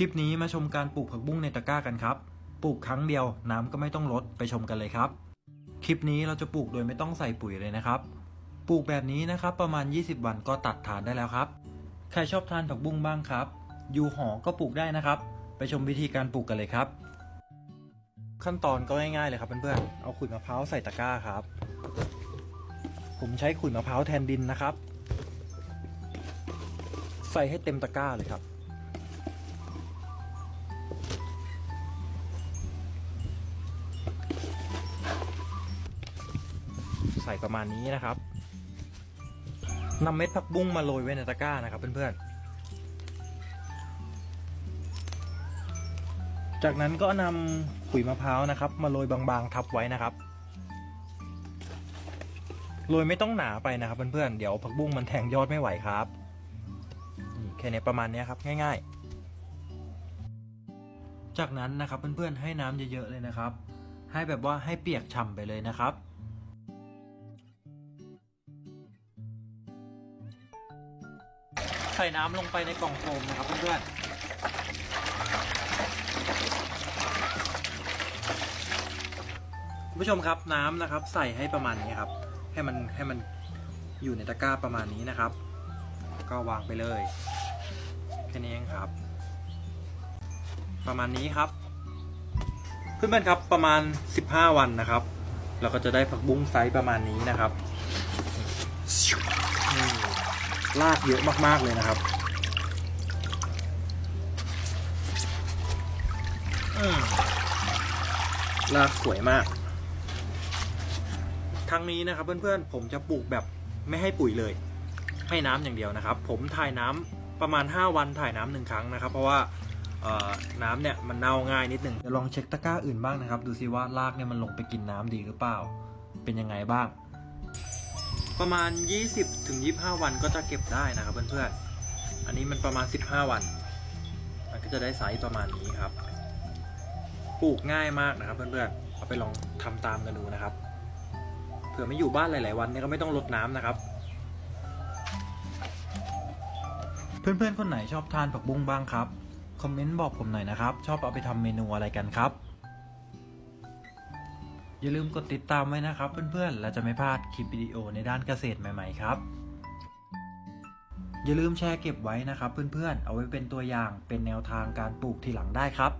คลิปนี้มาชมการปลูกผักบุ้งในตะกร้ากันครับ ปลูกครั้งเดียวน้ำก็ไม่ต้องลดไปชมกันเลยครับ คลิปนี้เราจะปลูกโดยไม่ต้องใส่ปุ๋ยเลยนะครับ ปลูกแบบนี้นะครับประมาณ 20 วันก็ตัดทานได้แล้วครับ ใครชอบทานผักบุ้งบ้างครับ อยู่หอก็ปลูกได้นะครับ ไปชมวิธีการปลูกกันเลยครับ ขั้นตอนก็ง่ายๆเลยครับเพื่อนๆ เอาขุยมะพร้าวใส่ตะกร้าครับ ผมใช้ขุยมะพร้าวแทนดินนะครับ ใส่ให้เต็มตะกร้าเลยครับ ส่ประมาณนี้นะครับนำเม็ดผักบุ้งมาโรยไว้ในตะกร้านะครับเพื่อนๆ จากนั้นก็นำขุยมะพร้าวนะครับ มาโรยบางๆทับไว้นะครับ โรยไม่ต้องหนาไปนะครับเพื่อนๆ เดี๋ยวผักบุ้งมันแทงยอดไม่ไหวครับ แค่นี้ประมาณนี้ครับง่าย ๆ จากนั้นนะครับเพื่อนๆให้น้ำเยอะๆเลยนะครับ ให้แบบว่าให้เปียกฉ่ำไปเลยนะครับ ใส่น้ำลงไปในกล่องโฟมนะครับเพื่อนๆคุณผู้ชมครับน้ำนะครับใส่ให้ประมาณนี้ครับ ให้มันให้มันอยู่ในตะกร้าประมาณนี้นะครับ ก็วางไปเลยแค่นี้เองครับ ประมาณนี้ครับ เพื่อนๆครับประมาณ 15 วันนะครับ เราก็จะได้ผักบุ้งไซส์ประมาณนี้นะครับ ลากเยอะมากๆเลยนะครับลากสวยมาก ทางนี้นะครับเพื่อนๆ ผมจะปลูกแบบไม่ให้ปุ๋ยเลย ให้น้ำอย่างเดียวนะครับ ผมถ่ายน้ำประมาณ 5 วันถ่ายน้ำหนึ่งครั้งนะครับ เพราะว่าน้ำเนี่ยมันเน่าง่ายนิดหนึ่งเดี๋ยวลองเช็คตะกร้าอื่นบ้างนะครับ ดูซิว่ารากเนี่ยมันลงไปกินน้ำดีหรือเปล่า เป็นยังไงบ้าง ประมาณ 20ถึง25 วันก็จะเก็บได้นะครับเพื่อนๆ อันนี้มันประมาณ 15 วัน มันก็จะได้ไซส์ประมาณนี้ครับ ปลูกง่ายมากนะครับเพื่อนๆ เอาไปลองทำตามกันดูนะครับ เผื่อไม่อยู่บ้านหลาย ๆ วันเนี่ยก็ไม่ต้องรดน้ำนะครับ เพื่อนๆ คนไหนชอบทานผักบุ้งบ้างครับ คอมเมนต์บอกผมหน่อยนะครับ ชอบเอาไปทำเมนูอะไรกันครับ อย่าลืมกดติดตามไว้นะครับเพื่อนๆ และจะไม่พลาดคลิปวิดีโอในด้านเกษตรใหม่ ๆ ครับ อย่าลืมแชร์เก็บไว้นะครับเพื่อนๆ เอาไว้เป็นตัวอย่างเป็นแนวทางการปลูกทีหลังได้ครับ